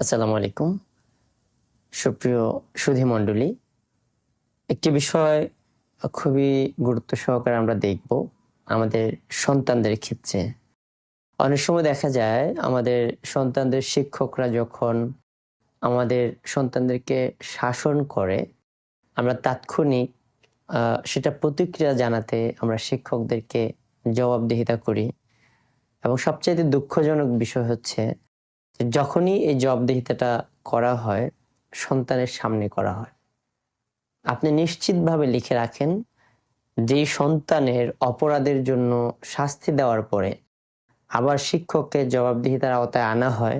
আসসালামু আলাইকুম। সুপ্রিয় সুধী মণ্ডলী একটি বিষয় খুবই গুরুত্ব সহকারে আমরা দেখব আমাদের সন্তানদের ক্ষেত্রে। অনেক সময় দেখা যায় আমাদের সন্তানদের শিক্ষকরা যখন আমাদের সন্তানদেরকে শাসন করে, আমরা তাৎক্ষণিক সেটা প্রতিক্রিয়া জানাতে আমরা শিক্ষকদেরকে জবাবদিহিতা করি। এবং সবচেয়ে দুঃখজনক বিষয় হচ্ছে যখনই এই জবাবদিহিতাটা করা হয়, সন্তানের সামনে করা হয়। আপনি নিশ্চিতভাবে লিখে রাখেন, যেই সন্তানের অপরাধের জন্য শাস্তি দেওয়ার পরে আবার শিক্ষককে জবাবদিহিতার আওতায় আনা হয়,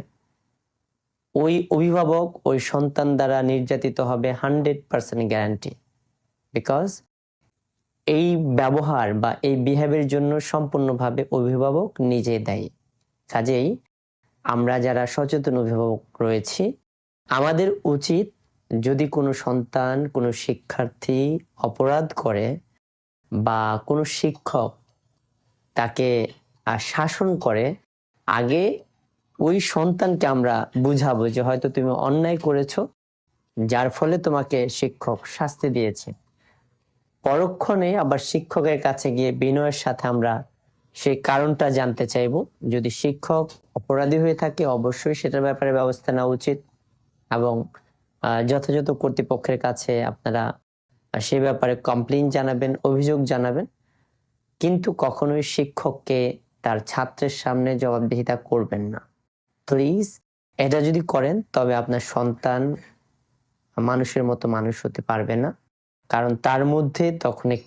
ওই অভিভাবক ওই সন্তান দ্বারা নির্যাতিত হবে হান্ড্রেড পার্সেন্ট গ্যারান্টি। বিকজ এই ব্যবহার বা এই বিহেভের জন্য সম্পূর্ণভাবে অভিভাবক নিজে দেয়। কাজেই আমরা যারা সচেতন অভিভাবক রয়েছি, আমাদের উচিত যদি কোনো সন্তান, কোনো শিক্ষার্থী অপরাধ করে বা কোনো শিক্ষক তাকে শাসন করে, আগে ওই সন্তানকে আমরা বুঝাবো যে হয়তো তুমি অন্যায় করেছ, যার ফলে তোমাকে শিক্ষক শাস্তি দিয়েছে। পরক্ষণে আবার শিক্ষকের কাছে গিয়ে বিনয়ের সাথে আমরা সেই কারণটা জানতে চাইব। যদি শিক্ষক অপরাধী হয়ে থাকে, অবশ্যই সেটার ব্যাপারে ব্যবস্থা নেওয়া উচিত এবং যথাযথ কর্তৃপক্ষের কাছে আপনারা সেই ব্যাপারে কমপ্লেন জানাবেন, অভিযোগ জানাবেন। কিন্তু কখনোই শিক্ষককে তার ছাত্রের সামনে জবাবদিহিতা করবেন না। প্লিজ এটা যদি করেন, তবে আপনার সন্তান মানুষের মতো মানুষ হতে পারবে না। কারণ তার মধ্যে তখন একটি